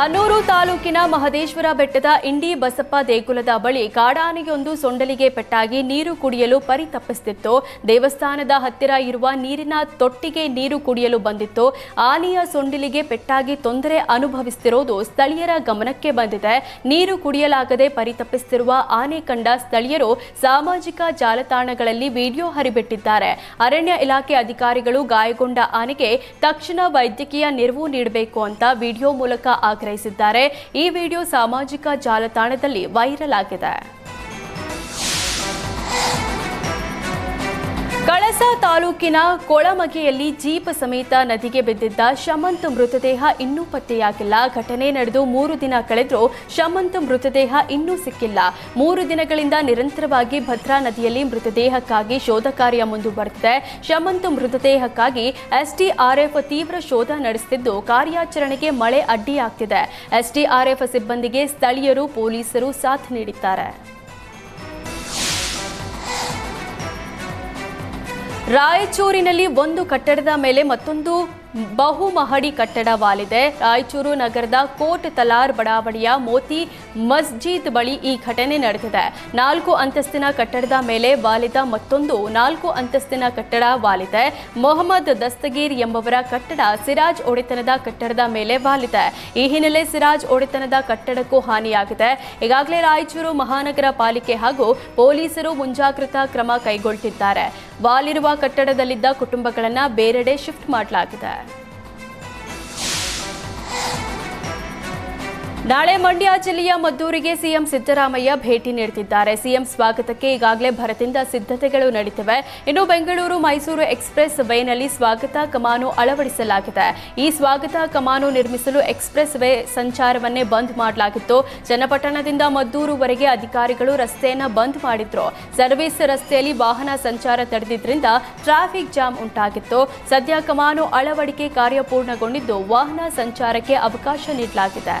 ಹನ್ನೂರು ತಾಲೂಕಿನ ಮಹದೇಶ್ವರ ಬೆಟ್ಟದ ಇಂಡಿ ಬಸಪ್ಪ ದೇಗುಲದ ಬಳಿ ಕಾಡಾನೆಯೊಂದು ಸೊಂಡಲಿಗೆ ಪೆಟ್ಟಾಗಿ ನೀರು ಕುಡಿಯಲು ಪರಿತಪ್ಪಿಸುತ್ತಿತ್ತು ದೇವಸ್ಥಾನದ ಹತ್ತಿರ ಇರುವ ನೀರಿನ ತೊಟ್ಟಿಗೆ ನೀರು ಕುಡಿಯಲು ಬಂದಿತ್ತು. ಆನೆಯ ಸೊಂಡಿಲಿಗೆ ಪೆಟ್ಟಾಗಿ ತೊಂದರೆ ಅನುಭವಿಸುತ್ತಿರುವುದು ಸ್ಥಳೀಯರ ಗಮನಕ್ಕೆ ಬಂದಿದೆ. ನೀರು ಕುಡಿಯಲಾಗದೆ ಪರಿತಪ್ಪಿಸುತ್ತಿರುವ ಆನೆ ಕಂಡ ಸ್ಥಳೀಯರು ಸಾಮಾಜಿಕ ಜಾಲತಾಣಗಳಲ್ಲಿ ವಿಡಿಯೋ ಹರಿಬಿಟ್ಟಿದ್ದಾರೆ. ಅರಣ್ಯ ಇಲಾಖೆ ಅಧಿಕಾರಿಗಳು ಗಾಯಗೊಂಡ ಆನೆಗೆ ತಕ್ಷಣ ವೈದ್ಯಕೀಯ ನೆರವು ನೀಡಬೇಕು ಅಂತ ವಿಡಿಯೋ ಮೂಲಕ ಆಗ್ರಹಿಸಿದ್ದಾರೆ. ಈ ವಿಡಿಯೋ ಸಾಮಾಜಿಕ ಜಾಲತಾಣದಲ್ಲಿ ವೈರಲ್ ಆಗಿದೆ. ಕಳಸ ತಾಲೂಕಿನ ಕೊಳಮಗೆಯಲ್ಲಿ ಜೀಪ್ ಸಮೇತ ನದಿಗೆ ಬಿದ್ದಿದ್ದ ಶಮಂತ್ ಮೃತದೇಹ ಇನ್ನೂ ಪತ್ತೆಯಾಗಿಲ್ಲ. ಘಟನೆ ನಡೆದು ಮೂರು ದಿನ ಕಳೆದರೂ ಶಮಂತ್ ಮೃತದೇಹ ಇನ್ನೂ ಸಿಕ್ಕಿಲ್ಲ. ಮೂರು ದಿನಗಳಿಂದ ನಿರಂತರವಾಗಿ ಭದ್ರಾ ನದಿಯಲ್ಲಿ ಮೃತದೇಹಕ್ಕಾಗಿ ಶೋಧ ಕಾರ್ಯ ಮುಂದುವರೆದಿದೆ. ಶಮಂತ್ ಮೃತದೇಹಕ್ಕಾಗಿ ಎಸ್ಡಿಆರ್ಎಫ್ ತೀವ್ರ ಶೋಧ ನಡೆಸುತ್ತಿದ್ದು ಕಾರ್ಯಾಚರಣೆಗೆ ಮಳೆ ಅಡ್ಡಿಯಾಗ್ತಿದೆ. ಎಸ್ಡಿಆರ್ಎಫ್ ಸಿಬ್ಬಂದಿಗೆ ಸ್ಥಳೀಯರು ಪೊಲೀಸರು ಸಾಥ್ ನೀಡಿದ್ದಾರೆ. ರಾಯಚೂರಿನಲ್ಲಿ ಒಂದು ಕಟ್ಟಡದ ಮೇಲೆ ಮತ್ತೊಂದು ಬಹುಮಹಡಿ ಕಟ್ಟಡ ವಾಲಿದೆ ರಾಯಚೂರು ನಗರದ ಕೋಟ್ ತಲಾರ್ ಬಡಾವಣೆಯ ಮೋತಿ ಮಸ್ಜಿದ್ ಬಳಿ ಈ ಘಟನೆ ನಡೆದಿದೆ. ನಾಲ್ಕು ಅಂತಸ್ತಿನ ಕಟ್ಟಡದ ಮೇಲೆ ವಾಲಿದ ಮತ್ತೊಂದು ನಾಲ್ಕು ಅಂತಸ್ತಿನ ಕಟ್ಟಡ ವಾಲಿದೆ. ಮೊಹಮ್ಮದ್ ದಸ್ತಗೀರ್ ಎಂಬವರ ಕಟ್ಟಡ ಸಿರಾಜ್ ಒಡೆತನದ ಕಟ್ಟಡದ ಮೇಲೆ ವಾಲಿದೆ. ಈ ಹಿನ್ನೆಲೆ ಸಿರಾಜ್ ಒಡೆತನದ ಕಟ್ಟಡಕ್ಕೂ ಹಾನಿಯಾಗಿದೆ. ಈಗಾಗಲೇ ರಾಯಚೂರು ಮಹಾನಗರ ಪಾಲಿಕೆ ಹಾಗೂ ಪೊಲೀಸರು ಮುಂಜಾಗ್ರತಾ ಕ್ರಮ ಕೈಗೊಳ್ತಿದ್ದಾರೆ. ವಾಲಿರುವ ಕಟ್ಟಡದಲ್ಲಿದ್ದ ಕುಟುಂಬಗಳನ್ನು ಬೇರೆಡೆ ಶಿಫ್ಟ್ ಮಾಡಲಾಗಿದೆ. ನಾಳೆ ಮಂಡ್ಯ ಜಿಲ್ಲೆಯ ಮದ್ದೂರಿಗೆ ಸಿಎಂ ಸಿದ್ದರಾಮಯ್ಯ ಭೇಟಿ ನೀಡುತ್ತಿದ್ದಾರೆ. ಸಿಎಂ ಸ್ವಾಗತಕ್ಕೆ ಈಗಾಗಲೇ ಭರದಿಂದ ಸಿದ್ಧತೆಗಳು ನಡೆಯುತ್ತಿವೆ ಇನ್ನು ಬೆಂಗಳೂರು ಮೈಸೂರು ಎಕ್ಸ್ಪ್ರೆಸ್ ವೇನಲ್ಲಿ ಸ್ವಾಗತ ಕಮಾನು ಅಳವಡಿಸಲಾಗಿದೆ. ಈ ಸ್ವಾಗತ ಕಮಾನು ನಿರ್ಮಿಸಲು ಎಕ್ಸ್ಪ್ರೆಸ್ ವೇ ಸಂಚಾರವನ್ನೇ ಬಂದ್ ಮಾಡಲಾಗಿತ್ತು. ಚನ್ನಪಟ್ಟಣದಿಂದ ಮದ್ದೂರುವರೆಗೆ ಅಧಿಕಾರಿಗಳು ರಸ್ತೆಯನ್ನು ಬಂದ್ ಮಾಡಿದ್ರು. ಸರ್ವಿಸ್ ರಸ್ತೆಯಲ್ಲಿ ವಾಹನ ಸಂಚಾರ ತಡೆದಿದ್ದರಿಂದ ಟ್ರಾಫಿಕ್ ಜಾಮ್ ಉಂಟಾಗಿತ್ತು. ಸದ್ಯ ಕಮಾನು ಅಳವಡಿಕೆ ಕಾರ್ಯ ಪೂರ್ಣಗೊಂಡಿದ್ದು ವಾಹನ ಸಂಚಾರಕ್ಕೆ ಅವಕಾಶ ನೀಡಲಾಗಿದೆ.